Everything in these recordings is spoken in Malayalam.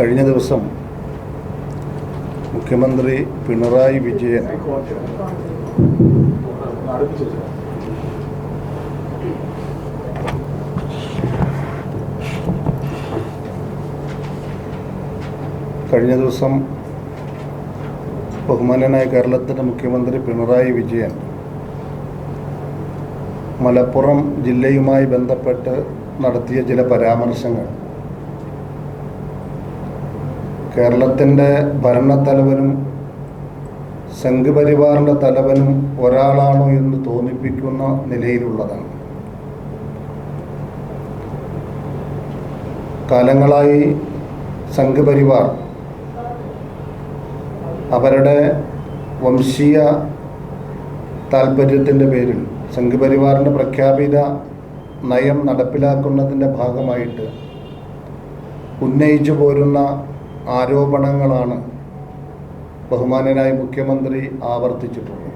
കഴിഞ്ഞ ദിവസം മുഖ്യമന്ത്രി പിണറായി വിജയൻ കഴിഞ്ഞ ദിവസം ബഹുമാനനായ കേരളത്തിന്റെ മുഖ്യമന്ത്രി പിണറായി വിജയൻ മലപ്പുറം ജില്ലയുമായി ബന്ധപ്പെട്ട് നടത്തിയ ചില പരാമർശങ്ങൾ. കേരളത്തിന്റെ ഭരണത്തലവനും സംഘപരിവാറിന്റെ തലവനും ഒരാളാണോ എന്ന് തോന്നിപ്പിക്കുന്ന നിലയിലുള്ളതാണ്. കാലങ്ങളായി സംഘപരിവാർ അവരുടെ വംശീയ താല്പര്യത്തിന്റെ പേരിൽ സംഘപരിവാറിന്റെ പ്രഖ്യാപിത നയം നടപ്പിലാക്കുന്നതിന്റെ ഭാഗമായിട്ട് ഉന്നയിച്ചു പോരുന്ന ആരോപണങ്ങളാണ് ബഹുമാനനായ മുഖ്യമന്ത്രി ആവർത്തിച്ചിട്ടുള്ളത്.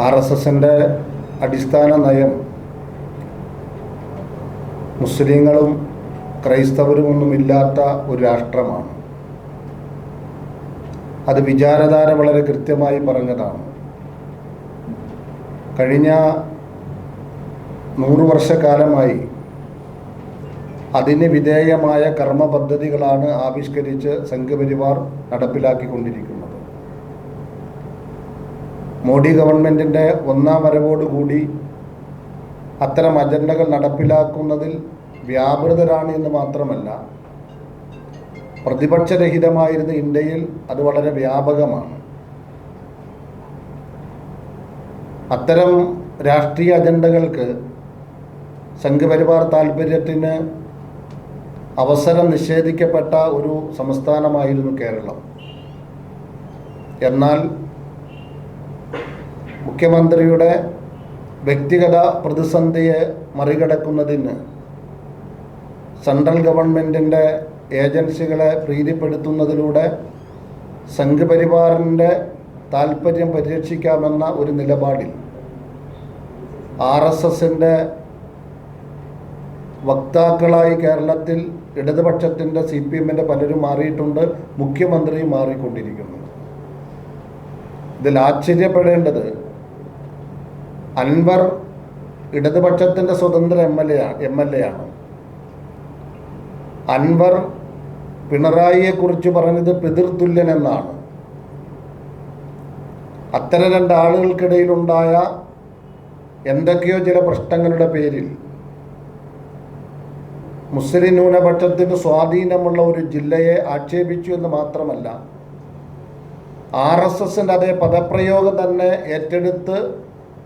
ആർ എസ് എസിന്റെ അടിസ്ഥാന നയം മുസ്ലിങ്ങളും ക്രൈസ്തവരുമൊന്നുമില്ലാത്ത ഒരു രാഷ്ട്രമാണ്. അത് വിചാരധാര വളരെ കൃത്യമായി പറഞ്ഞതാണ്. കഴിഞ്ഞ നൂറ് വർഷക്കാലമായി അതിന് വിധേയമായ കർമ്മ പദ്ധതികളാണ് ആവിഷ്കരിച്ച് സംഘപരിവാർ നടപ്പിലാക്കിക്കൊണ്ടിരിക്കുന്നത്. മോഡി ഗവൺമെന്റിന്റെ ഒന്നാം വരവോടുകൂടി അത്തരം അജണ്ടകൾ നടപ്പിലാക്കുന്നതിൽ വ്യാപൃതരാണ് എന്ന് മാത്രമല്ല പ്രതിപക്ഷരഹിതമായിരുന്ന ഇന്ത്യയിൽ അത് വളരെ വ്യാപകമാണ്. അത്തരം രാഷ്ട്രീയ അജണ്ടകൾക്ക് സംഘപരിവാർ താല്പര്യത്തിന് അവസരം നിഷേധിക്കപ്പെട്ട ഒരു സംസ്ഥാനമായിരുന്നു കേരളം. എന്നാൽ മുഖ്യമന്ത്രിയുടെ വ്യക്തിഗത പ്രതിസന്ധിയെ മറികടക്കുന്നതിന് സെൻട്രൽ ഗവൺമെന്റിന്റെ ഏജൻസികളെ പ്രീതിപ്പെടുത്തുന്നതിലൂടെ സംഘപരിവാറിന്റെ താല്പര്യം പരിരക്ഷിക്കാമെന്ന ഒരു നിലപാടിൽ ആർ എസ് എസിന്റെ വക്താക്കളായി കേരളത്തിൽ ഇടതുപക്ഷത്തിന്റെ സി പി എമ്മിന്റെ പലരും മാറിയിട്ടുണ്ട് മുഖ്യമന്ത്രിയും മാറിക്കൊണ്ടിരിക്കുന്നു. ഇതിൽ ആശ്ചര്യപ്പെടേണ്ടത് അൻവർ ഇടതുപക്ഷത്തിന്റെ സ്വതന്ത്ര M L A M L A ആണ്. അൻവർ പിണറായിയെക്കുറിച്ച് പറഞ്ഞത് പിതൃതുല്യൻ എന്നാണ്. അത്തരം രണ്ട് ആളുകൾക്കിടയിലുണ്ടായ എന്തൊക്കെയോ ചില പ്രശ്നങ്ങളുടെ പേരിൽ മുസ്ലിം ന്യൂനപക്ഷത്തിന് സ്വാധീനമുള്ള ഒരു ജില്ലയെ ആക്ഷേപിച്ചു എന്ന് മാത്രമല്ല ആർ എസ് എസിന്റെ അതേ പദപ്രയോഗം തന്നെ ഏറ്റെടുത്ത്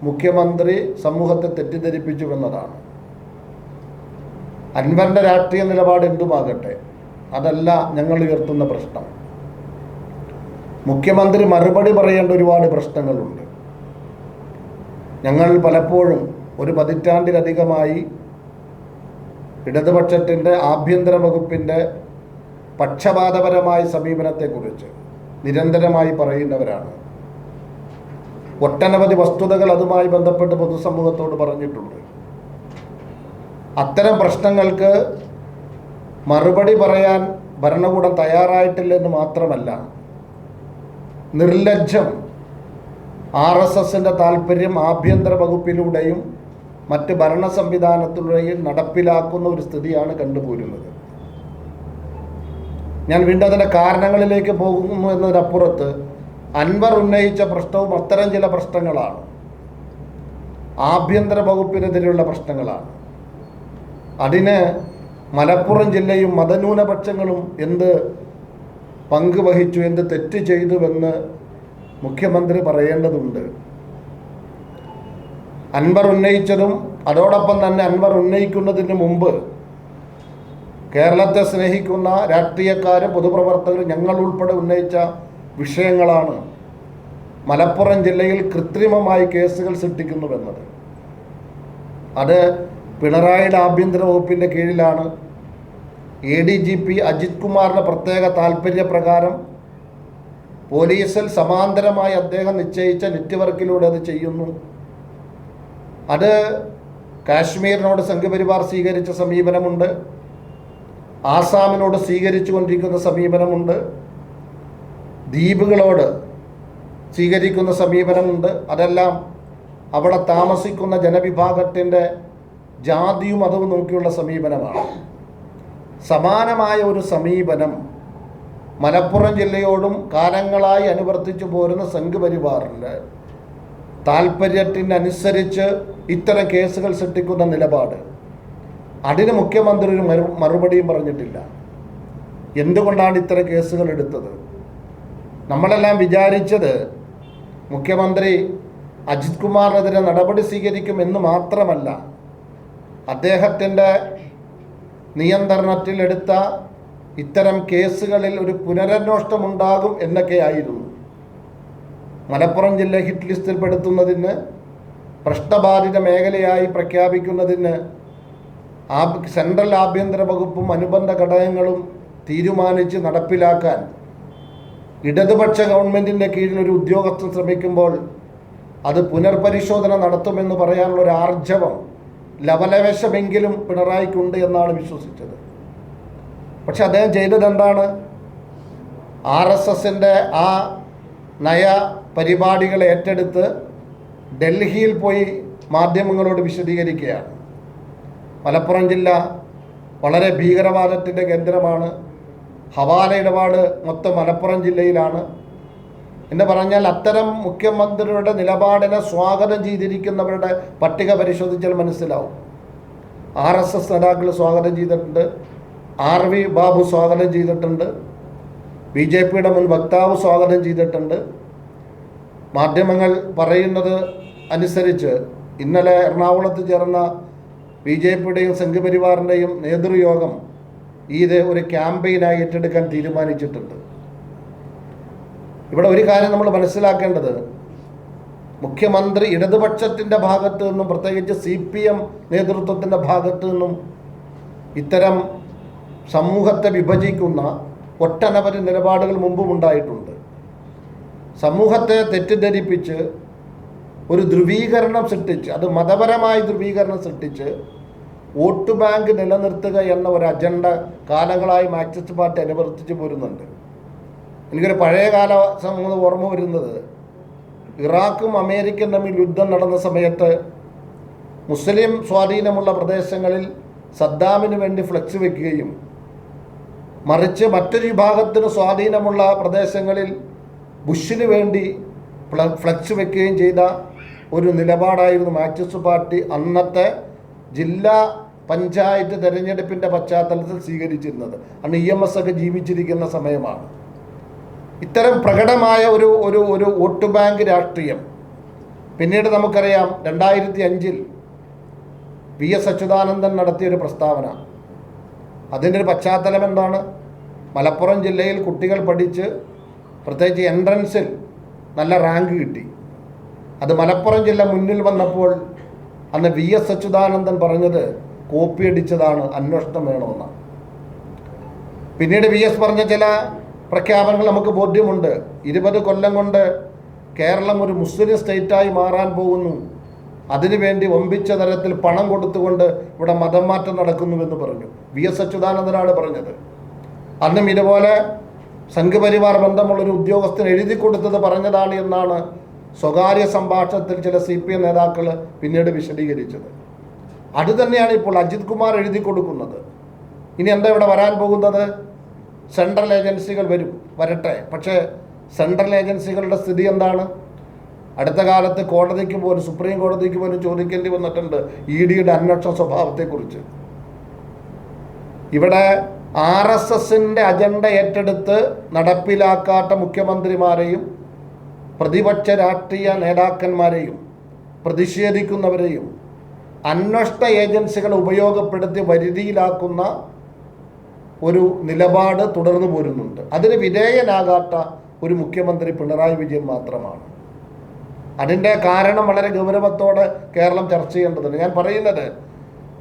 മുഖ്യമന്ത്രി സമൂഹത്തെ തെറ്റിദ്ധരിപ്പിച്ചു എന്നതാണ് അൻവറിന്റെ രാഷ്ട്രീയ നിലപാട് എന്തുമാകട്ടെ അതല്ല ഞങ്ങൾ ഉയർത്തുന്ന പ്രശ്നം. മുഖ്യമന്ത്രി മറുപടി പറയേണ്ട ഒരുപാട് പ്രശ്നങ്ങളുണ്ട്. ഞങ്ങൾ പലപ്പോഴും ഒരു പതിറ്റാണ്ടിലധികമായി ഇടതുപക്ഷത്തിന്റെ ആഭ്യന്തര വകുപ്പിന്റെ പക്ഷപാതപരമായ സമീപനത്തെക്കുറിച്ച് നിരന്തരമായി പറയുന്നവരാണ്. ഒട്ടനവധി വസ്തുതകൾ അതുമായി ബന്ധപ്പെട്ട് പൊതുസമൂഹത്തോട് പറഞ്ഞിട്ടുണ്ട്. അത്തരം പ്രശ്നങ്ങൾക്ക് മറുപടി പറയാൻ ഭരണകൂടം തയ്യാറായിട്ടില്ലെന്ന് മാത്രമല്ല നിർലജ്ജം ആർ എസ് എസിന്റെ താല്പര്യം ആഭ്യന്തര വകുപ്പിലൂടെയും മറ്റ് ഭരണ സംവിധാനത്തിലൂടെയും നടപ്പിലാക്കുന്ന ഒരു സ്ഥിതിയാണ് കണ്ടുപോരുന്നത്. ഞാൻ വീണ്ടും അതിന്റെ കാരണങ്ങളിലേക്ക് പോകുന്നു എന്നതിനപ്പുറത്ത് അൻവർ ഉന്നയിച്ച പ്രശ്നവും അത്തരം ചില പ്രശ്നങ്ങളാണ്. ആഭ്യന്തര വകുപ്പിനെതിരെയുള്ള പ്രശ്നങ്ങളാണ്. അതിന് മലപ്പുറം ജില്ലയും മതന്യൂനപക്ഷങ്ങളും എന്ത് പങ്ക് വഹിച്ചു എന്ത് തെറ്റ് ചെയ്തുവെന്ന് മുഖ്യമന്ത്രി പറയേണ്ടതുണ്ട്. അൻവർ ഉന്നയിച്ചതും അതോടൊപ്പം തന്നെ അൻവർ ഉന്നയിക്കുന്നതിന് മുമ്പ് കേരളത്തെ സ്നേഹിക്കുന്ന രാഷ്ട്രീയക്കാരും പൊതുപ്രവർത്തകർ ഞങ്ങൾ ഉൾപ്പെടെ ഉന്നയിച്ച വിഷയങ്ങളാണ് മലപ്പുറം ജില്ലയിൽ കൃത്രിമമായി കേസുകൾ സൃഷ്ടിക്കുന്നുവെന്നത്. അത് പിണറായിയുടെ ആഭ്യന്തര വകുപ്പിന്റെ കീഴിലാണ്. A D G P Ajith കുമാറിന്റെ പ്രത്യേക താല്പര്യപ്രകാരം പോലീസിൽ സമാന്തരമായി അദ്ദേഹം നിശ്ചയിച്ച നെറ്റ്വർക്കിലൂടെ അത് ചെയ്യുന്നു. അത് കാശ്മീരിനോട് സംഘപരിവാർ സ്വീകരിച്ച സമീപനമുണ്ട്. ആസാമിനോട് സ്വീകരിച്ചു കൊണ്ടിരിക്കുന്ന സമീപനമുണ്ട്. ദ്വീപുകളോട് സ്വീകരിക്കുന്ന സമീപനമുണ്ട്. അതെല്ലാം അവിടെ താമസിക്കുന്ന ജനവിഭാഗത്തിന്റെ ജാതിയും മതവും നോക്കിയുള്ള സമീപനമാണ്. സമാനമായ ഒരു സമീപനം മലപ്പുറം ജില്ലയോടും കാലങ്ങളായി അനുവർത്തിച്ചു പോരുന്ന സംഘ് പരിവാറിന്റെ താല്പര്യത്തിനനുസരിച്ച് ഇത്തരം കേസുകൾ സൃഷ്ടിക്കുന്ന നിലപാട്. അതിന് മുഖ്യമന്ത്രി ഒരു മറു മറുപടിയും പറഞ്ഞിട്ടില്ല. എന്തുകൊണ്ടാണ് ഇത്തരം കേസുകൾ എടുത്തത്? നമ്മളെല്ലാം വിചാരിച്ചത് മുഖ്യമന്ത്രി അജിത് കുമാറിനെതിരെ നടപടി സ്വീകരിക്കും എന്ന് മാത്രമല്ല അദ്ദേഹത്തിന്റെ നിയന്ത്രണത്തിലെടുത്ത ഇത്തരം കേസുകളിൽ ഒരു പുനരന്വേഷണം ഉണ്ടാകും എന്നൊക്കെയായിരുന്നു. മലപ്പുറം ജില്ല ഹിറ്റ് ലിസ്റ്റിൽ പെടുത്തുന്നതിന് പ്രശ്നബാധിത മേഖലയായി പ്രഖ്യാപിക്കുന്നതിന് ആ സെൻട്രൽ ആഭ്യന്തര വകുപ്പും അനുബന്ധ ഘടകങ്ങളും തീരുമാനിച്ച് നടപ്പിലാക്കാൻ ഇടതുപക്ഷ ഗവൺമെന്റിന്റെ കീഴിൽ ഒരു ഉദ്യോഗസ്ഥൻ ശ്രമിക്കുമ്പോൾ അത് പുനർപരിശോധന നടത്തുമെന്ന് പറയാനുള്ള ഒരു ആർജവം ലവലവേശമെങ്കിലും പിണറായിക്കുണ്ട് എന്നാണ് വിശ്വസിച്ചത്. പക്ഷെ അദ്ദേഹം ചെയ്തത് എന്താണ്? ആർ എസ് എസിന്റെ ആ നയ പരിപാടികൾ ഏറ്റെടുത്ത് ഡൽഹിയിൽ പോയി മാധ്യമങ്ങളോട് വിശദീകരിക്കുകയാണ്. മലപ്പുറം ജില്ല വളരെ ഭീകരവാദത്തിന്റെ കേന്ദ്രമാണ്. ഹവാല ഇടപാട് മൊത്തം മലപ്പുറം ജില്ലയിലാണ്. എന്ന് പറഞ്ഞാൽ അത്തരം മുഖ്യമന്ത്രിയുടെ നിലപാടിനെ സ്വാഗതം ചെയ്തിരിക്കുന്നവരുടെ പട്ടിക പരിശോധിച്ചാൽ മനസ്സിലാവും. ആർ എസ് എസ് നേതാക്കൾ സ്വാഗതം ചെയ്തിട്ടുണ്ട്. ആർ വി ബാബു സ്വാഗതം ചെയ്തിട്ടുണ്ട്. ബി ജെ പിയുടെ മുൻ വക്താവ് സ്വാഗതം ചെയ്തിട്ടുണ്ട്. മാധ്യമങ്ങൾ പറയുന്നത് അനുസരിച്ച് ഇന്നലെ എറണാകുളത്ത് ചേർന്ന ബി ജെ പിയുടെയും സംഘപരിവാറിന്റെയും നേതൃയോഗം ഇത് ഒരു ക്യാമ്പയിനായി ഏറ്റെടുക്കാൻ തീരുമാനിച്ചിട്ടുണ്ട്. ഇവിടെ ഒരു കാര്യം നമ്മൾ മനസ്സിലാക്കേണ്ടത്. മുഖ്യമന്ത്രി ഇടതുപക്ഷത്തിന്റെ ഭാഗത്തു നിന്നും പ്രത്യേകിച്ച് സി പി എം നേതൃത്വത്തിന്റെ ഭാഗത്തു നിന്നും ഇത്തരം സമൂഹത്തെ വിഭജിക്കുന്ന ഒട്ടനവധി നിലപാടുകൾ മുമ്പും ഉണ്ടായിട്ടുണ്ട് സമൂഹത്തെ തെറ്റിദ്ധരിപ്പിച്ച് ഒരു ധ്രുവീകരണം സൃഷ്ടിച്ച് അത് മതപരമായ ധ്രുവീകരണം സൃഷ്ടിച്ച് വോട്ട് ബാങ്ക് നിലനിർത്തുക എന്ന ഒരു അജണ്ട കാലങ്ങളായി മാർക്സിസ്റ്റ് പാർട്ടി അനുവർത്തിച്ച് പോരുന്നുണ്ട്. എനിക്കൊരു പഴയ കാല സമൂഹം ഓർമ്മ വരുന്നത് ഇറാഖും അമേരിക്കയും തമ്മിൽ യുദ്ധം നടന്ന സമയത്ത് മുസ്ലിം സ്വാധീനമുള്ള പ്രദേശങ്ങളിൽ സദ്ദാമിന് വേണ്ടി ഫ്ലക്സ് വെക്കുകയും മറിച്ച് മറ്റൊരു വിഭാഗത്തിന് സ്വാധീനമുള്ള പ്രദേശങ്ങളിൽ ബുഷിന് വേണ്ടി ഫ്ല- ഫ്ലക്സ് വെക്കുകയും ചെയ്ത ഒരു നിലപാടായിരുന്നു മാർക്സിസ്റ്റ് പാർട്ടി അന്നത്തെ ജില്ലാ പഞ്ചായത്ത് തെരഞ്ഞെടുപ്പിന്റെ പശ്ചാത്തലത്തിൽ സ്വീകരിച്ചിരുന്നത്. അന്ന് ഇ എം എസ് ഒക്കെ ജീവിച്ചിരിക്കുന്ന സമയമാണ്. ഇത്തരം പ്രകടമായ ഒരു ഒരു ഒരു വോട്ട് ബാങ്ക് രാഷ്ട്രീയം പിന്നീട് നമുക്കറിയാം രണ്ടായിരത്തി അഞ്ചിൽ വി എസ് അച്യുതാനന്ദൻ നടത്തിയൊരു പ്രസ്താവന. അതിന്റെ ഒരു പശ്ചാത്തലം എന്താണ് മലപ്പുറം ജില്ലയിൽ കുട്ടികൾ പഠിച്ച് പ്രത്യേകിച്ച് എൻട്രൻസിൽ നല്ല റാങ്ക് കിട്ടി. അത് മലപ്പുറം ജില്ല മുന്നിൽ വന്നപ്പോൾ അന്ന് വി എസ് അച്യുതാനന്ദൻ പറഞ്ഞത് കോപ്പി അടിച്ചതാണ് അന്വേഷണം വേണമെന്നാണ്. പിന്നീട് വി എസ് പറഞ്ഞ ചില പ്രഖ്യാപനങ്ങൾ നമുക്ക് ബോധ്യമുണ്ട്. ഇരുപത് കൊല്ലം കൊണ്ട് കേരളം ഒരു മുസ്ലിം സ്റ്റേറ്റായി മാറാൻ പോകുന്നു. അതിനുവേണ്ടി ഒമ്പിച്ച തരത്തിൽ പണം കൊടുത്തുകൊണ്ട് ഇവിടെ മതം മാറ്റം നടക്കുന്നുവെന്ന് പറഞ്ഞു. വി എസ് അച്യുതാനന്ദനാണ് പറഞ്ഞത്. അന്നും ഇതുപോലെ സംഘപരിവാർ ബന്ധമുള്ളൊരു ഉദ്യോഗസ്ഥന് എഴുതി കൊടുത്തത് പറഞ്ഞതാണ് എന്നാണ് സ്വകാര്യ സംഭാഷണത്തിൽ ചില സി പി എം നേതാക്കൾ പിന്നീട് വിശദീകരിച്ചത്. അത് തന്നെയാണ് ഇപ്പോൾ അജിത് കുമാർ എഴുതി കൊടുക്കുന്നത്. ഇനി എന്താ ഇവിടെ വരാൻ പോകുന്നത്? സെൻട്രൽ ഏജൻസികൾ വരും വരട്ടെ. പക്ഷേ സെൻട്രൽ ഏജൻസികളുടെ സ്ഥിതി എന്താണ്? അടുത്ത കാലത്ത് കോടതിക്ക് പോലും സുപ്രീം കോടതിക്ക് പോലും ചോദിക്കേണ്ടി വന്നിട്ടുണ്ട് ഇ ഡിയുടെ അന്വേഷണ സ്വഭാവത്തെക്കുറിച്ച്. ഇവിടെ ആർ എസ് എസിന്റെ അജണ്ട ഏറ്റെടുത്ത് നടപ്പിലാക്കാത്ത മുഖ്യമന്ത്രിമാരെയും പ്രതിപക്ഷ രാഷ്ട്രീയ നേതാക്കന്മാരെയും പ്രതിഷേധിക്കുന്നവരെയും അന്വേഷണ ഏജൻസികൾ ഉപയോഗപ്പെടുത്തി വരുതിയിലാക്കുന്ന ഒരു നിലപാട് തുടർന്നു പോരുന്നുണ്ട്. അതിന് വിധേയനാകാത്ത ഒരു മുഖ്യമന്ത്രി പിണറായി വിജയൻ മാത്രമാണ്. അതിന്റെ കാരണം വളരെ ഗൗരവത്തോടെ കേരളം ചർച്ച ചെയ്യേണ്ടതുണ്ട്. ഞാൻ പറയുന്നത്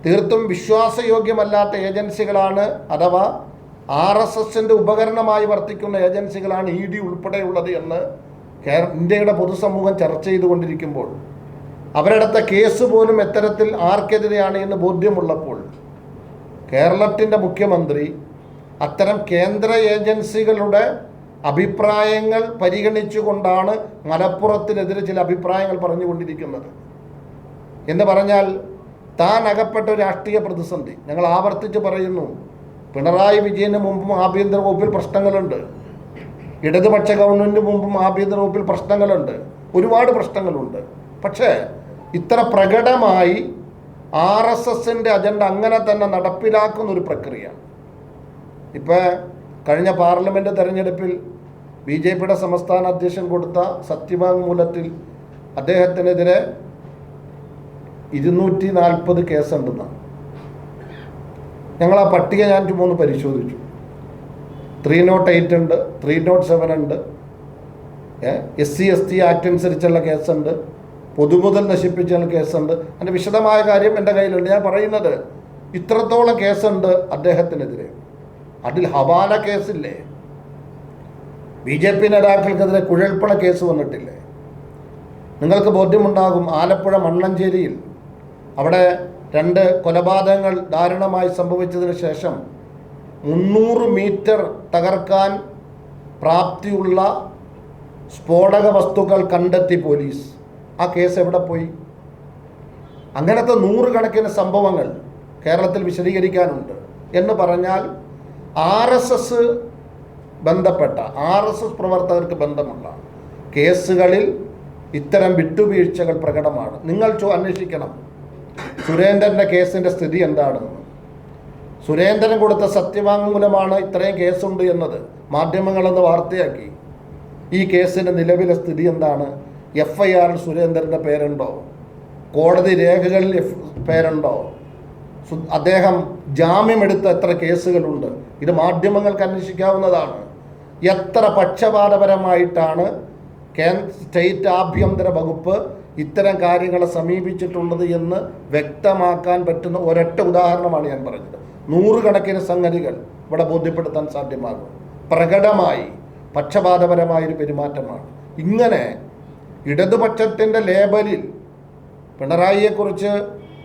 തീർത്തും വിശ്വാസയോഗ്യമല്ലാത്ത ഏജൻസികളാണ് അഥവാ ആർ എസ് എസിന്റെ ഉപകരണമായി വർത്തിക്കുന്ന ഏജൻസികളാണ് ഇ ഡി ഉൾപ്പെടെയുള്ളത് എന്ന് കേര ഇന്ത്യയുടെ പൊതുസമൂഹം ചർച്ച ചെയ്തുകൊണ്ടിരിക്കുമ്പോൾ അവരെടുത്ത കേസ് പോലും എത്തരത്തിൽ ആർക്കെതിരെയാണ് എന്ന് ബോധ്യമുള്ളപ്പോൾ കേരളത്തിന്റെ മുഖ്യമന്ത്രി അത്തരം കേന്ദ്ര ഏജൻസികളുടെ അഭിപ്രായങ്ങൾ പരിഗണിച്ചുകൊണ്ടാണ് മലപ്പുറത്തിനെതിരെ ചില അഭിപ്രായങ്ങൾ പറഞ്ഞുകൊണ്ടിരിക്കുന്നത്. എന്ന് പറഞ്ഞാൽ താൻ അകപ്പെട്ട രാഷ്ട്രീയ പ്രതിസന്ധി. ഞങ്ങൾ ആവർത്തിച്ച് പറയുന്നു പിണറായി വിജയന് മുമ്പും ആഭ്യന്തര വകുപ്പിൽ പ്രശ്നങ്ങളുണ്ട്. ഇടതുപക്ഷ ഗവൺമെന്റ് മുമ്പും ആഭ്യന്തര വകുപ്പിൽ പ്രശ്നങ്ങളുണ്ട്. ഒരുപാട് പ്രശ്നങ്ങളുണ്ട്. പക്ഷേ ഇത്ര പ്രകടമായി ആർ എസ് എസിന്റെ അജണ്ട അങ്ങനെ തന്നെ നടപ്പിലാക്കുന്ന ഒരു പ്രക്രിയ ഇപ്പോൾ കഴിഞ്ഞ പാർലമെന്റ് തെരഞ്ഞെടുപ്പിൽ ബി ജെ പിയുടെ സംസ്ഥാന അധ്യക്ഷൻ കൊടുത്ത സത്യവാങ്മൂലത്തിൽ അദ്ദേഹത്തിനെതിരെ ഇരുന്നൂറ്റി നാൽപ്പത് കേസുണ്ടെന്നാണ് ഞങ്ങൾ ആ പട്ടിക ഞാൻ ചുമന്ന് പരിശോധിച്ചു. ത്രീ നോട്ട് എയ്റ്റ് ഉണ്ട് ത്രീ നോട്ട് സെവൻ ഉണ്ട് S C S T act അനുസരിച്ചുള്ള കേസുണ്ട് പൊതുമുതൽ നശിപ്പിച്ചുള്ള കേസുണ്ട്. അതിന്റെ വിശദമായ കാര്യം എന്റെ കയ്യിലുണ്ട്. ഞാൻ പറയുന്നത് ഇത്രത്തോളം കേസുണ്ട് അദ്ദേഹത്തിനെതിരെ. അതിൽ ഹവാല കേസില്ലേ? ബി ജെ പി നേതാക്കൾക്കെതിരെ കുഴൽപ്പണ കേസ് വന്നിട്ടില്ലേ? നിങ്ങൾക്ക് ബോധ്യമുണ്ടാകും ആലപ്പുഴ മണ്ണഞ്ചേരിയിൽ അവിടെ രണ്ട് കൊലപാതകങ്ങൾ ദാരുണമായി സംഭവിച്ചതിന് ശേഷം മുന്നൂറ് മീറ്റർ തകർക്കാൻ പ്രാപ്തിയുള്ള സ്ഫോടക വസ്തുക്കൾ കണ്ടെത്തി പോലീസ്. ആ കേസ് എവിടെ പോയി? അങ്ങനത്തെ നൂറുകണക്കിന് സംഭവങ്ങൾ കേരളത്തിൽ വിശദീകരിക്കാനുണ്ട്. എന്ന് പറഞ്ഞാൽ ആർ എസ് എസ് ബന്ധപ്പെട്ട ആർ എസ് എസ് പ്രവർത്തകർക്ക് ബന്ധമുള്ള കേസുകളിൽ ഇത്തരം വിട്ടുവീഴ്ചകൾ പ്രകടമാണ്. നിങ്ങൾ അന്വേഷിക്കണം. സുരേന്ദ്രന്റെ കേസിന്റെ സ്ഥിതി എന്താണ്? സുരേന്ദ്രൻ കൊടുത്ത സത്യവാങ്മൂലമാണ് ഇത്രയും കേസുണ്ട് എന്നത് മാധ്യമങ്ങളെന്ന് വാർത്തയാക്കി. ഈ കേസിന്റെ നിലവിലെ സ്ഥിതി എന്താണ്? എഫ് ഐ ആറിൽ സുരേന്ദ്രന്റെ പേരുണ്ടോ? കോടതി രേഖകളിൽ എഫ് പേരുണ്ടോ? അദ്ദേഹം ജാമ്യമെടുത്ത എത്ര കേസുകളുണ്ട്? ഇത് മാധ്യമങ്ങൾക്ക് അന്വേഷിക്കാവുന്നതാണ്. എത്ര പക്ഷപാതപരമായിട്ടാണ് കേന്ദ്ര സ്റ്റേറ്റ് ആഭ്യന്തര വകുപ്പ് ഇത്തരം കാര്യങ്ങളെ സമീപിച്ചിട്ടുള്ളത് എന്ന് വ്യക്തമാക്കാൻ പറ്റുന്ന ഒരൊറ്റ ഉദാഹരണമാണ് ഞാൻ പറഞ്ഞത്. നൂറുകണക്കിന് സംഗതികൾ ഇവിടെ ബോധ്യപ്പെടുത്താൻ സാധ്യമാകും. പ്രകടമായി പക്ഷപാതപരമായൊരു പെരുമാറ്റമാണ്. ഇങ്ങനെ ഇടതുപക്ഷത്തിന്റെ ലേബലിൽ പിണറായിയെക്കുറിച്ച്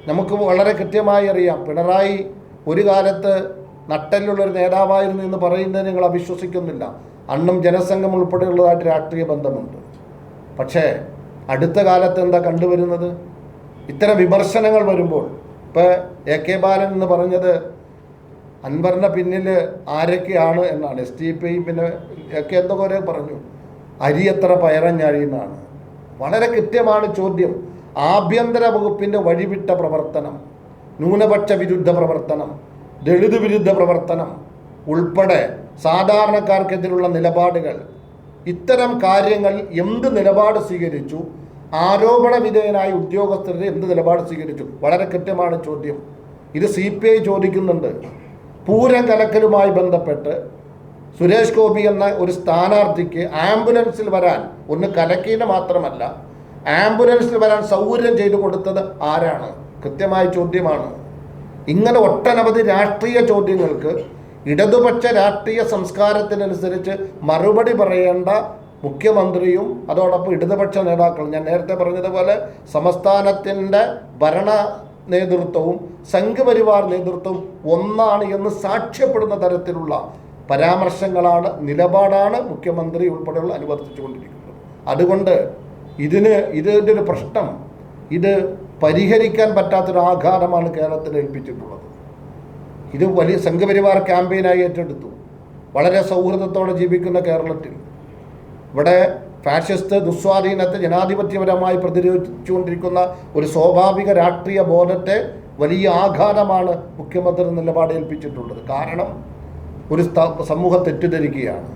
നമുക്ക് വളരെ കൃത്യമായി അറിയാം. പിണറായി ഒരു കാലത്ത് നട്ടലിലുള്ളൊരു നേതാവായിരുന്നു എന്ന് പറയുന്നത് നിങ്ങൾ അവിശ്വസിക്കുന്നില്ല. അന്നും ജനസംഘം ഉൾപ്പെടെയുള്ളതായിട്ട് രാഷ്ട്രീയ ബന്ധമുണ്ട്. പക്ഷേ അടുത്ത കാലത്ത് എന്താ കണ്ടുവരുന്നത്? ഇത്തരം വിമർശനങ്ങൾ വരുമ്പോൾ ഇപ്പോൾ എ കെ ബാലൻ എന്ന് പറഞ്ഞത് അൻവറിന്റെ പിന്നിൽ ആരൊക്കെയാണ് എന്നാണ്. എസ് ടി പി പിന്നെ ഒക്കെ എന്തൊക്കെ പറഞ്ഞു. അരി എത്ര പയറഞ്ഞഴിയുന്നതാണ് വളരെ കൃത്യമാണ് ചോദ്യം. ആഭ്യന്തര വകുപ്പിന്റെ വഴിവിട്ട പ്രവർത്തനം ന്യൂനപക്ഷ വിരുദ്ധ പ്രവർത്തനം ദളിത് വിരുദ്ധ പ്രവർത്തനം ഉൾപ്പെടെ സാധാരണക്കാർക്കെതിരുള്ള നിലപാടുകൾ ഇത്തരം കാര്യങ്ങൾ എന്ത് നിലപാട് സ്വീകരിച്ചു? ആരോപണ വിധേയനായ ഉദ്യോഗസ്ഥരുടെ എന്ത് നിലപാട് സ്വീകരിച്ചു? വളരെ കൃത്യമാണ് ചോദ്യം. ഇത് സി പി ഐ ചോദിക്കുന്നുണ്ട്. പൂരം കലക്കലുമായി ബന്ധപ്പെട്ട് സുരേഷ് ഗോപി എന്ന ഒരു സ്ഥാനാർത്ഥിക്ക് ആംബുലൻസിൽ വരാൻ ഒന്ന് കലക്കീനെ മാത്രമല്ല ആംബുലൻസിൽ വരാൻ സൗകര്യം ചെയ്തു കൊടുത്തത് ആരാണ്? കൃത്യമായ ചോദ്യമാണ്. ഇങ്ങനെ ഒട്ടനവധി രാഷ്ട്രീയ ചോദ്യങ്ങൾക്ക് ഇടതുപക്ഷ രാഷ്ട്രീയ സംസ്കാരത്തിനനുസരിച്ച് മറുപടി പറയേണ്ട മുഖ്യമന്ത്രിയും അതോടൊപ്പം ഇടതുപക്ഷ നേതാക്കളും. ഞാൻ നേരത്തെ പറഞ്ഞതുപോലെ സംസ്ഥാനത്തിന്റെ ഭരണ നേതൃത്വവും സംഘപരിവാർ നേതൃത്വവും ഒന്നാണ് എന്ന് സാക്ഷ്യപ്പെടുന്ന തരത്തിലുള്ള പരാമർശങ്ങളാണ് നിലപാടാണ് മുഖ്യമന്ത്രി ഉൾപ്പെടെയുള്ള അനുവർത്തിച്ചുകൊണ്ടിരിക്കുന്നത് അതുകൊണ്ട് ഇതിന് ഇതിന്റെ ഒരു പ്രശ്നം ഇത് പരിഹരിക്കാൻ പറ്റാത്തൊരു ആഘാതമാണ് കേരളത്തിൽ ഏൽപ്പിച്ചിട്ടുള്ളത്. ഇത് വലിയ സംഘപരിവാർ ക്യാമ്പയിനായി ഏറ്റെടുത്തു. വളരെ സൗഹൃദത്തോടെ ജീവിക്കുന്ന കേരളത്തിൽ. ഇവിടെ ഫാഷിസ്റ്റ് ദുസ്വാധീനത്തെ ജനാധിപത്യപരമായി പ്രതിരോധിച്ചുകൊണ്ടിരിക്കുന്ന ഒരു സ്വാഭാവിക രാഷ്ട്രീയ ബോധത്തെ വലിയ ആഘാതമാണ് മുഖ്യമന്ത്രി നിലപാട് ഏൽപ്പിച്ചിട്ടുള്ളത്. കാരണം ഒരു സമൂഹ തെറ്റിദ്ധരിക്കുകയാണ്.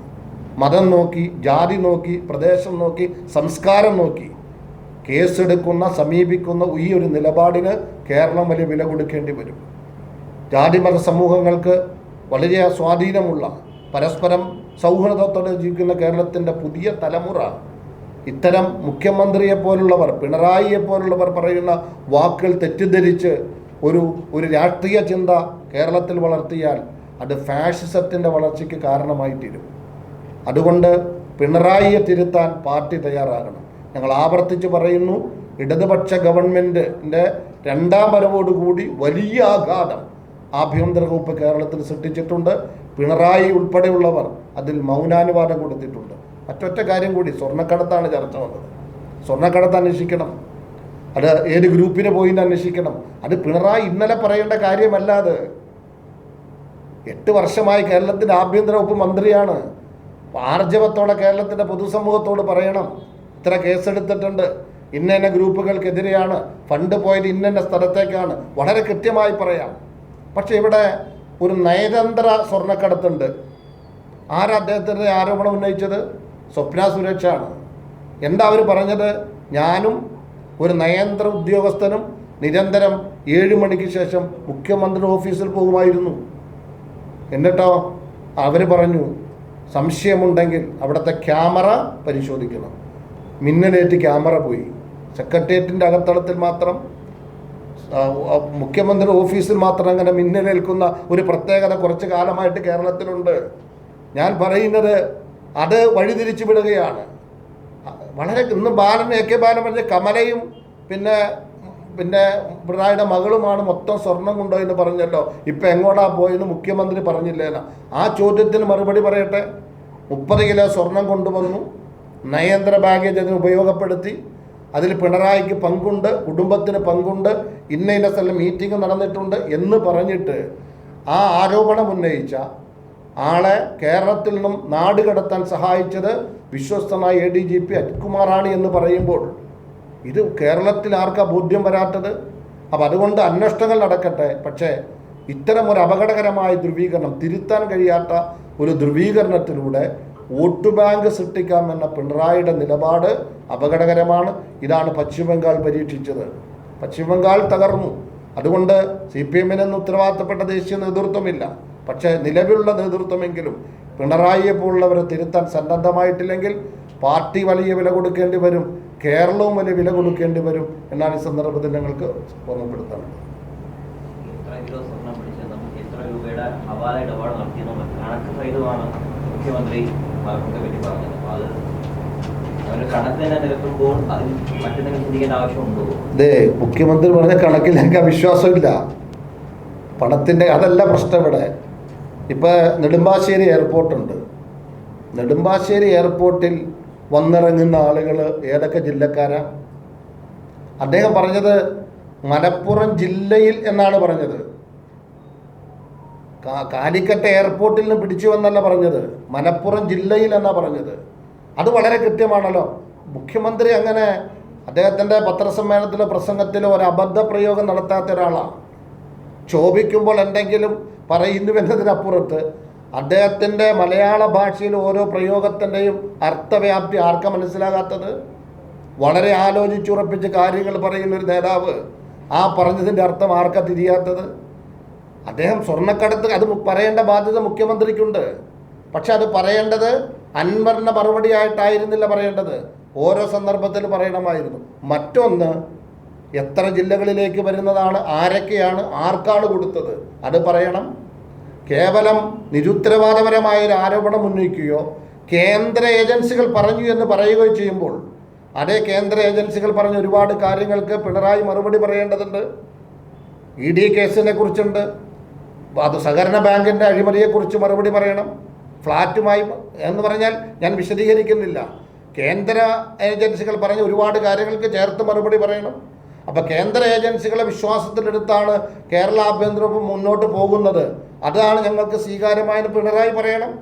മതം നോക്കി ജാതി നോക്കി പ്രദേശം നോക്കി സംസ്കാരം നോക്കി കേസെടുക്കുന്ന സമീപിക്കുന്ന ഈ ഒരു നിലപാടിന് കേരളം വലിയ വില കൊടുക്കേണ്ടി വരും. ജാതിമത സമൂഹങ്ങൾക്ക് വളരെ സ്വാധീനമുള്ള പരസ്പരം സൗഹൃദത്തോടെ ജീവിക്കുന്ന കേരളത്തിന്റെ പുതിയ തലമുറ ഇത്തരം മുഖ്യമന്ത്രിയെ പോലുള്ളവർ പിണറായിയെ പോലുള്ളവർ പറയുന്ന വാക്കുകൾ തെറ്റിദ്ധരിച്ച് ഒരു ഒരു രാഷ്ട്രീയ ചിന്ത കേരളത്തിൽ വളർത്തിയാൽ അത് ഫാഷിസത്തിന്റെ വളർച്ചയ്ക്ക് കാരണമായി തീരും അതുകൊണ്ട് പിണറായിയെ തിരുത്താൻ പാർട്ടി തയ്യാറാകണം. ഞങ്ങൾ ആവർത്തിച്ച് പറയുന്നു ഇടതുപക്ഷ ഗവൺമെന്റിന്റെ രണ്ടാം വരവോടുകൂടി വലിയ ആഘാതം. ആഭ്യന്തര വകുപ്പ് കേരളത്തിൽ സൃഷ്ടിച്ചിട്ടുണ്ട്. പിണറായി ഉൾപ്പെടെയുള്ളവർ അതിൽ മൗനാനുവാദം കൊടുത്തിട്ടുണ്ട്. മറ്റൊറ്റ കാര്യം കൂടി സ്വർണക്കടത്താണ് ചർച്ച വന്നത്. സ്വർണക്കടത്ത് അന്വേഷിക്കണം. അത് ഏത് ഗ്രൂപ്പിന് പോയി അന്വേഷിക്കണം. അത് പിണറായി ഇന്നലെ പറയേണ്ട കാര്യമല്ല അത്. എട്ട് വർഷമായി കേരളത്തിന്റെ ആഭ്യന്തര വകുപ്പ് മന്ത്രിയാണ്. ആർജവത്തോടെ കേരളത്തിന്റെ പൊതുസമൂഹത്തോട് പറയണം. ഇത്ര കേസെടുത്തിട്ടുണ്ട്. ഇന്ന ഇന്ന ഗ്രൂപ്പുകൾക്കെതിരെയാണ് ഫണ്ട് പോയത് ഇന്ന സ്ഥലത്തേക്കാണ്. വളരെ കൃത്യമായി പറയാം. പക്ഷെ ഇവിടെ ഒരു നയതന്ത്ര സ്വർണക്കടത്തുണ്ട്. ആരാ അദ്ദേഹത്തിന്റെ ആരോപണം ഉന്നയിച്ചത്? സ്വപ്ന സുരക്ഷാണ് എന്താ അവർ പറഞ്ഞത്? ഞാനും ഒരു നയതന്ത്ര ഉദ്യോഗസ്ഥനും നിരന്തരം ഏഴ് മണിക്ക് ശേഷം മുഖ്യമന്ത്രിയുടെ ഓഫീസിൽ പോകുമായിരുന്നു. എന്നിട്ടോ അവർ പറഞ്ഞു സംശയമുണ്ടെങ്കിൽ അവിടുത്തെ ക്യാമറ പരിശോധിക്കണം. മിന്നലേറ്റ് ക്യാമറ പോയി. സെക്രട്ടേറിയറ്റിന്റെ അകത്തളത്തിൽ മാത്രം മുഖ്യമന്ത്രി ഓഫീസിൽ മാത്രം അങ്ങനെ മിന്നലേൽക്കുന്ന ഒരു പ്രത്യേകത കുറച്ച് കാലമായിട്ട് കേരളത്തിലുണ്ട്. ഞാൻ പറയുന്നത് അത് വഴിതിരിച്ചു വിടുകയാണ്. വളരെ ഇന്ന് ബാലൻ എ കെ പറഞ്ഞ കമലയും പിന്നെ പിന്നെ പിണറായിയുടെ മകളുമാണ് മൊത്തം സ്വർണം കൊണ്ടുപോയെന്ന് പറഞ്ഞല്ലോ. ഇപ്പം എങ്ങോട്ടാ പോയെന്ന് മുഖ്യമന്ത്രി പറഞ്ഞില്ലേന. ആ ചോദ്യത്തിന് മറുപടി പറയട്ടെ. മുപ്പത് കിലോ സ്വർണം കൊണ്ടുവന്നു. നയന്ത്ര ബാഗേജ് അതിന് ഉപയോഗപ്പെടുത്തി. അതിൽ പിണറായിക്ക് പങ്കുണ്ട് കുടുംബത്തിന് പങ്കുണ്ട് ഇന്ന ഇന്ന സ്ഥലം മീറ്റിംഗ് നടന്നിട്ടുണ്ട് എന്ന് പറഞ്ഞിട്ട് ആ ആരോപണം ഉന്നയിച്ച ആളെ കേരളത്തിൽ നിന്നും നാട് കടത്താൻ സഹായിച്ചത് വിശ്വസ്തനായ എ ഡി ജി പി അജ്കുമാറാണ് എന്ന് പറയുമ്പോൾ ഇത് കേരളത്തിൽ ആർക്കാ ബോധ്യം വരാത്തത്? അപ്പം അതുകൊണ്ട് അന്വേഷണങ്ങൾ നടക്കട്ടെ. പക്ഷേ ഇത്തരം ഒരു അപകടകരമായ ധ്രുവീകരണം തിരുത്താൻ കഴിയാത്ത ഒരു ധ്രുവീകരണത്തിലൂടെ വോട്ട് ബാങ്ക് സൃഷ്ടിക്കാമെന്ന പിണറായിയുടെ നിലപാട് അപകടകരമാണ്. ഇതാണ് പശ്ചിമബംഗാൾ പരീക്ഷിച്ചത്. പശ്ചിമബംഗാൾ തകർന്നു. അതുകൊണ്ട് സി പി എമ്മിനൊന്നും ഉത്തരവാദിത്തപ്പെട്ട ദേശീയ നേതൃത്വമില്ല. പക്ഷേ നിലവിലുള്ള നേതൃത്വമെങ്കിലും പിണറായിയെ പോലുള്ളവരെ തിരുത്താൻ സന്നദ്ധമായിട്ടില്ലെങ്കിൽ പാർട്ടി വലിയ വില കൊടുക്കേണ്ടി വരും കേരളവും വലിയ വില കൊടുക്കേണ്ടി വരും എന്നാണ് ഈ സന്ദർഭത്തിൽ ഞങ്ങൾക്ക് ഓർമ്മപ്പെടുത്താനുള്ളത് എത്ര ഇടപാട് നടത്തിയെന്നുള്ള കണക്ക് സഹിതമാണ് മുഖ്യമന്ത്രി മലപ്പുറത്തെ പറ്റി പറഞ്ഞത്. അപ്പൊ അത് അതെ മുഖ്യമന്ത്രി പറഞ്ഞ കണക്കിൽ ഞങ്ങൾക്ക് വിശ്വാസമില്ല പണത്തിന്റെ അതല്ല പ്രശ്നം ഇവിടെ. ഇപ്പോൾ നെടുമ്പാശ്ശേരി എയർപോർട്ടുണ്ട് നെടുമ്പാശ്ശേരി എയർപോർട്ടിൽ വന്നിറങ്ങുന്ന ആളുകൾ ഏതൊക്കെ ജില്ലക്കാരാ? അദ്ദേഹം പറഞ്ഞത് മലപ്പുറം ജില്ലയിൽ എന്നാണ് പറഞ്ഞത്. കാലിക്കറ്റ് എയർപോർട്ടിൽ നിന്ന് പിടിച്ചു എന്നല്ല പറഞ്ഞത്. മലപ്പുറം ജില്ലയിൽ എന്നാ പറഞ്ഞത്. അത് വളരെ കൃത്യമാണല്ലോ. മുഖ്യമന്ത്രി അങ്ങനെ അദ്ദേഹത്തിന്റെ പത്രസമ്മേളനത്തിലോ പ്രസംഗത്തിലോ ഒരു അബദ്ധ പ്രയോഗം നടത്താത്ത ഒരാളാണ് ചോദിക്കുമ്പോൾ എന്തെങ്കിലും പറയുന്നു എന്നതിനപ്പുറത്ത് അദ്ദേഹത്തിന്റെ മലയാള ഭാഷയിൽ ഓരോ പ്രയോഗത്തിന്റെയും അർത്ഥവ്യാപ്തി ആർക്കാ മനസ്സിലാകാത്തത്? വളരെ ആലോചിച്ചുറപ്പിച്ച് കാര്യങ്ങൾ പറയുന്നൊരു നേതാവ് ആ പറഞ്ഞതിന്റെ അർത്ഥം ആർക്കാ തിരിയാത്തത്? അദ്ദേഹം സ്വർണക്കടത്ത് അത് പറയേണ്ട ബാധ്യത മുഖ്യമന്ത്രിക്കുണ്ട്. പക്ഷെ അത് പറയേണ്ടത് അൻവറിന്റെ മറുപടി ആയിട്ടായിരുന്നില്ല പറയേണ്ടത്. ഓരോ സന്ദർഭത്തിൽ പറയണമായിരുന്നു. മറ്റൊന്ന് എത്ര ജില്ലകളിലേക്ക് വരുന്നതാണ് ആരൊക്കെയാണ് ആർക്കാണ് കൊടുത്തത് അത് പറയണം. കേവലം നിരുത്തരവാദപരമായ ഒരു ആരോപണം ഉന്നയിക്കുകയോ കേന്ദ്ര ഏജൻസികൾ പറഞ്ഞു എന്ന് പറയുകയോ ചെയ്യുമ്പോൾ അതേ കേന്ദ്ര ഏജൻസികൾ പറഞ്ഞ ഒരുപാട് കാര്യങ്ങൾക്ക് പിണറായി മറുപടി പറയേണ്ടതുണ്ട്. ഇ ഡി കേസിനെ കുറിച്ചുണ്ട്. അത് സഹകരണ ബാങ്കിന്റെ അഴിമതിയെക്കുറിച്ച് മറുപടി പറയണം. ഫ്ലാറ്റുമായി എന്ന് പറഞ്ഞാൽ ഞാൻ വിശദീകരിക്കുന്നില്ല. കേന്ദ്ര ഏജൻസികൾ പറഞ്ഞ ഒരുപാട് കാര്യങ്ങൾക്ക് ചേർത്ത് മറുപടി പറയണം. അപ്പോൾ കേന്ദ്ര ഏജൻസികളെ വിശ്വാസത്തിലെടുത്താണ് കേരള ആഭ്യന്തര മുന്നോട്ട് പോകുന്നത്. അതാണ് ഞങ്ങൾക്ക് സ്വീകാര്യമായെന്ന് പിണറായി പറയണം.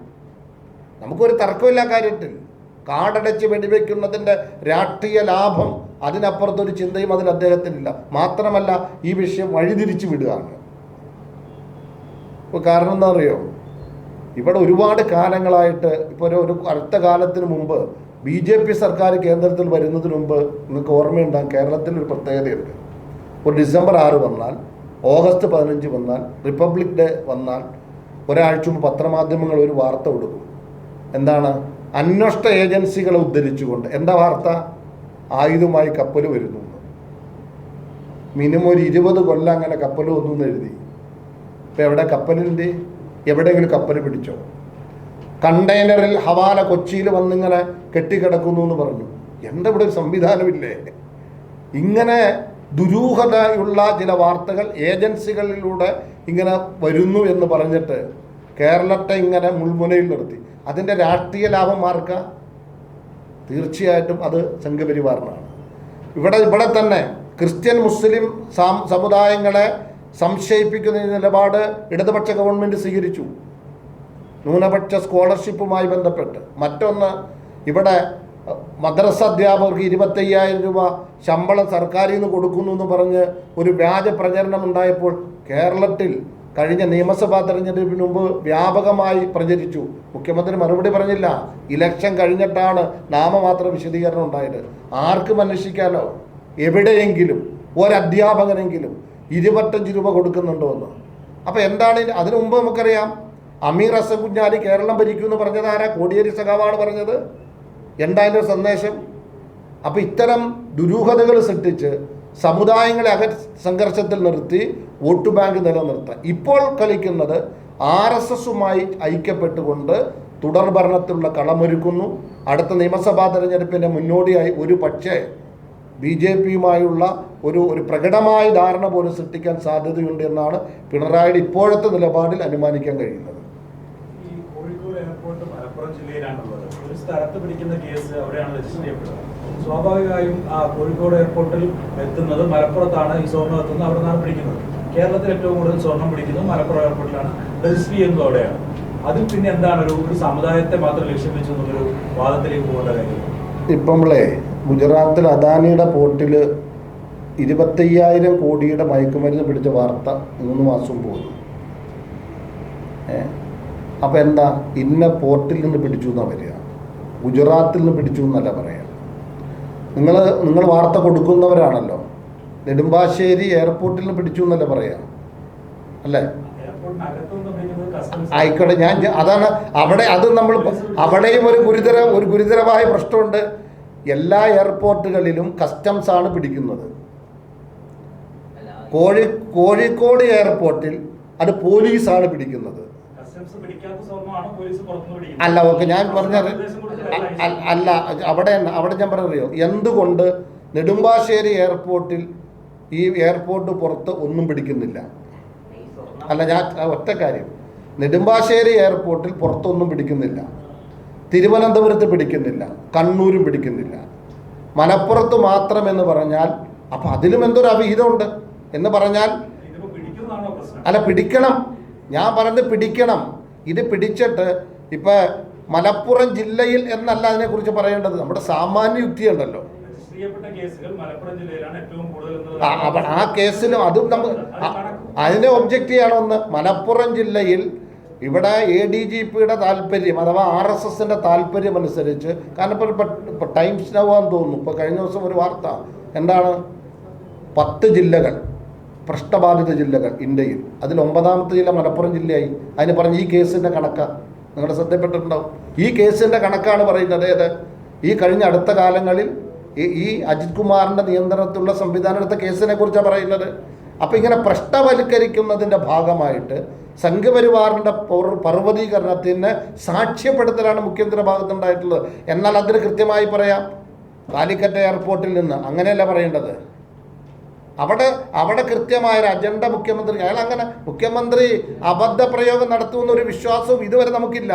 നമുക്കൊരു തർക്കമില്ല കാര്യത്തിൽ. കാടടച്ച് വെടിവെക്കുന്നതിന്റെ രാഷ്ട്രീയ ലാഭം അതിനപ്പുറത്തൊരു ചിന്തയും അതിൽ അദ്ദേഹത്തിനില്ല. മാത്രമല്ല ഈ വിഷയം വഴിതിരിച്ചു വിടുകയാണ്. ഇപ്പോൾ കാരണം എന്താ അറിയോ? ഇവിടെ ഒരുപാട് കാലങ്ങളായിട്ട് ഇപ്പോൾ ഒരു ഒരു അടുത്ത കാലത്തിന് മുമ്പ് ബി ജെ പി സർക്കാർ കേന്ദ്രത്തിൽ വരുന്നതിന് മുമ്പ് നിങ്ങൾക്ക് ഓർമ്മയുണ്ടാകും കേരളത്തിൽ ഒരു പ്രത്യേകതയുണ്ട്. ഒരു ഡിസംബർ ആറ് വന്നാൽ ഓഗസ്റ്റ് പതിനഞ്ച് വന്നാൽ റിപ്പബ്ലിക് ഡേ വന്നാൽ ഒരാഴ്ച മുമ്പ് പത്രമാധ്യമങ്ങൾ ഒരു വാർത്ത കൊടുക്കും. എന്താണ്? അന്വേഷണ ഏജൻസികളെ ഉദ്ധരിച്ചുകൊണ്ട്. എന്താ വാർത്ത? ആയുധമായി കപ്പൽ വരുന്നു. മിനിമം ഒരു ഇരുപത് കൊല്ലം അങ്ങനെ കപ്പൽ എന്ന് എഴുതി. ഇപ്പം എവിടെ കപ്പലിന്റെ എവിടെയെങ്കിലും കപ്പൽ പിടിച്ചോ? കണ്ടെയ്നറിൽ ഹവാല കൊച്ചിയിൽ വന്നിങ്ങനെ കെട്ടിക്കിടക്കുന്നു എന്ന് പറഞ്ഞു. എന്താ ഇവിടെ ഒരു സംവിധാനമില്ലേ? ഇങ്ങനെ ദുരൂഹതയുള്ള ചില വാർത്തകൾ ഏജൻസികളിലൂടെ ഇങ്ങനെ വരുന്നു എന്ന് പറഞ്ഞിട്ട് കേരളത്തെ ഇങ്ങനെ മുൾമുനയിൽ നിർത്തി. അതിന്റെ രാഷ്ട്രീയ ലാഭം മാർക്ക തീർച്ചയായിട്ടും അത് സംഘപരിവാറിനാണ്. ഇവിടെ ഇവിടെ തന്നെ ക്രിസ്ത്യൻ മുസ്ലിം സമുദായങ്ങളെ സംശയിപ്പിക്കുന്ന നിലപാട് ഇടതുപക്ഷ ഗവൺമെന്റ് സ്വീകരിച്ചു. ന്യൂനപക്ഷ സ്കോളർഷിപ്പുമായി ബന്ധപ്പെട്ട്. മറ്റൊന്ന് ഇവിടെ മദ്രസ അധ്യാപകർക്ക് ഇരുപത്തയ്യായിരം രൂപ ശമ്പളം സർക്കാരിൽ നിന്ന് കൊടുക്കുന്നു എന്ന് പറഞ്ഞ് ഒരു വ്യാജ പ്രചരണം ഉണ്ടായപ്പോൾ കേരളത്തിൽ കഴിഞ്ഞ നിയമസഭാ തെരഞ്ഞെടുപ്പിന് മുമ്പ് വ്യാപകമായി പ്രചരിച്ചു. മുഖ്യമന്ത്രി മറുപടി പറഞ്ഞില്ല. ഇലക്ഷൻ കഴിഞ്ഞിട്ടാണ് നാമമാത്ര വിശദീകരണം ഉണ്ടായത്. ആർക്കും അന്വേഷിക്കാനോ എവിടെയെങ്കിലും ഒരധ്യാപകനെങ്കിലും ഇരുപത്തഞ്ച് രൂപ കൊടുക്കുന്നുണ്ടോ എന്ന്. അപ്പോൾ എന്താണ് അതിനു മുമ്പ് നമുക്കറിയാം അമീർ അസ കുഞ്ഞാലി കേരളം ഭരിക്കുമെന്ന് പറഞ്ഞത് ആരാ? കോടിയേരി സഖാവാണ് പറഞ്ഞത്. എന്തായാലും ഒരു സന്ദേശം. അപ്പോൾ ഇത്തരം ദുരൂഹതകൾ സൃഷ്ടിച്ച് സമുദായങ്ങളെ അക സംഘർഷത്തിൽ നിർത്തി വോട്ട് ബാങ്ക് നിലനിർത്താൻ. ഇപ്പോൾ കളിക്കുന്നത് ആർ എസ് എസുമായി ഐക്യപ്പെട്ടുകൊണ്ട് തുടർ ഭരണത്തിലുള്ള കളമൊരുക്കുന്നു. അടുത്ത നിയമസഭാ തെരഞ്ഞെടുപ്പിന്റെ മുന്നോടിയായി ഒരു പക്ഷേ ബി ജെ പിയുമായുള്ള ഒരു ഒരു പ്രകടമായ ധാരണ പോലും സൃഷ്ടിക്കാൻ സാധ്യതയുണ്ട് എന്നാണ് പിണറായിയുടെ ഇപ്പോഴത്തെ നിലപാടിൽ അനുമാനിക്കാൻ കഴിയുന്നത്. ഈ കോഴിക്കോട് എയർപോർട്ട് മലപ്പുറം ജില്ലയിലാണുള്ളത്. ഒരു സ്ഥലത്ത് പിടിക്കുന്ന കേസ് അവിടെയാണ് രജിസ്റ്റർ ചെയ്യപ്പെടുന്നത്. സ്വാഭാവികമായും ആ കോഴിക്കോട് എയർപോർട്ടിൽ എത്തുന്നത് മലപ്പുറത്താണ്. ഈ സ്വർണം എത്തുന്നത് അവിടെ നിന്നാണ് പിടിക്കുന്നത്. കേരളത്തിൽ ഏറ്റവും കൂടുതൽ സ്വർണം പിടിക്കുന്നത് മലപ്പുറം എയർപോർട്ടിലാണ്. രജിസ്റ്റർ ചെയ്യുന്നത് അവിടെയാണ്. അതിൽ പിന്നെ എന്താണ്? ഒരു ഒരു സമുദായത്തെ മാത്രം ലക്ഷ്യം വെച്ചു എന്നുള്ളൊരു വാദത്തിലേക്ക് പോകേണ്ട കാര്യം? ഇപ്പം ഗുജറാത്തിൽ അദാനിയുടെ പോർട്ടിൽ ഇരുപത്തയ്യായിരം കോടിയുടെ മയക്കുമരുന്ന് പിടിച്ച വാർത്ത മൂന്ന് മാസം പോകുന്നു അപ്പോൾ അപ്പം എന്താ? ഇന്ന പോർട്ടിൽ നിന്ന് പിടിച്ചു എന്നാണ് വരിക? ഗുജറാത്തിൽ നിന്ന് പിടിച്ചു എന്നല്ല പറയാം. നിങ്ങൾ നിങ്ങൾ വാർത്ത കൊടുക്കുന്നവരാണല്ലോ. നെടുമ്പാശ്ശേരി എയർപോർട്ടിൽ നിന്ന് പിടിച്ചു എന്നല്ല പറയാം. അല്ലേ? ആയിക്കോട്ടെ ഞാൻ- അതാണ് അവിടെ അത് നമ്മൾ അവിടെയും ഒരു ഗുരുതര ഒരു ഗുരുതരമായ പ്രശ്നമുണ്ട്. എല്ലാ എയർപോർട്ടുകളിലും കസ്റ്റംസ് ആണ് പിടിക്കുന്നത്. കോഴി കോഴിക്കോട് എയർപോർട്ടിൽ അത് പോലീസാണ് പിടിക്കുന്നത്. അല്ല ഓക്കെ ഞാൻ പറഞ്ഞത് അല്ല അവിടെ അവിടെ ഞാൻ പറഞ്ഞറിയോ എന്തുകൊണ്ട് നെടുമ്പാശ്ശേരി എയർപോർട്ടിൽ ഈ എയർപോർട്ട് പുറത്ത് ഒന്നും പിടിക്കുന്നില്ല? അല്ല ഞാൻ ഒറ്റ കാര്യം. നെടുമ്പാശ്ശേരി എയർപോർട്ടിൽ പുറത്തൊന്നും പിടിക്കുന്നില്ല. തിരുവനന്തപുരത്ത് പിടിക്കുന്നില്ല കണ്ണൂരും പിടിക്കുന്നില്ല. മലപ്പുറത്ത് മാത്രം എന്ന് പറഞ്ഞാൽ അപ്പം അതിലും എന്തൊരു അവിഹിതമുണ്ട് എന്ന് പറഞ്ഞാൽ അല്ല പിടിക്കണം. ഞാൻ പറഞ്ഞത് പിടിക്കണം. ഇത് പിടിച്ചിട്ട് ഇപ്പം മലപ്പുറം ജില്ലയിൽ എന്നല്ല അതിനെക്കുറിച്ച് പറയേണ്ടത്. നമ്മുടെ സാമാന്യ യുക്തിയുണ്ടല്ലോ. ആ കേസിലും അതും നമ്മൾ അതിനെ ഒബ്ജക്റ്റ് ചെയ്യണമെന്ന് മലപ്പുറം ജില്ലയിൽ ഇവിടെ എ ഡി ജി പിയുടെ താല്പര്യം അഥവാ ആർ എസ് എസിന്റെ താല്പര്യം അനുസരിച്ച് കാരണം ഇപ്പോൾ ഇപ്പോൾ ടൈംസ് നവാന്ന് തോന്നുന്നു. ഇപ്പോൾ കഴിഞ്ഞ ദിവസം ഒരു വാർത്ത. എന്താണ്? പത്ത് ജില്ലകൾ പ്രശ്നബാധിത ജില്ലകൾ ഇന്ത്യയിൽ. അതിൽ ഒമ്പതാമത്തെ ജില്ല മലപ്പുറം ജില്ലയായി. അതിന് പറഞ്ഞ് ഈ കേസിന്റെ കണക്കാണ് നിങ്ങളുടെ ശ്രദ്ധപ്പെട്ടിട്ടുണ്ടാവും. ഈ കേസിന്റെ കണക്കാണ് പറയുന്നത് അതായത് ഈ കഴിഞ്ഞ അടുത്ത കാലങ്ങളിൽ ഈ അജിത് കുമാറിന്റെ നിയന്ത്രണത്തിലുള്ള സംവിധാനം എടുത്ത കേസിനെ കുറിച്ചാണ് പറയുന്നത്. അപ്പോൾ ഇങ്ങനെ പ്രശ്നവൽക്കരിക്കുന്നതിന്റെ ഭാഗമായിട്ട് സംഘപരിവാറിന്റെ പൗർ- പർവതീകരണത്തിന് സാക്ഷ്യപ്പെടുത്തലാണ് മുഖ്യമന്ത്രിയുടെ ഭാഗത്തുണ്ടായിട്ടുള്ളത്. എന്നാൽ അതിന് കൃത്യമായി പറയാം. കാലിക്കറ്റ് എയർപോർട്ടിൽ നിന്ന്. അങ്ങനെയല്ല പറയേണ്ടത്. അവിടെ അവിടെ കൃത്യമായ ഒരു അജണ്ട മുഖ്യമന്ത്രി അയാൾ അങ്ങനെ മുഖ്യമന്ത്രി അബദ്ധ പ്രയോഗം നടത്തുമെന്നൊരു വിശ്വാസവും ഇതുവരെ നമുക്കില്ല.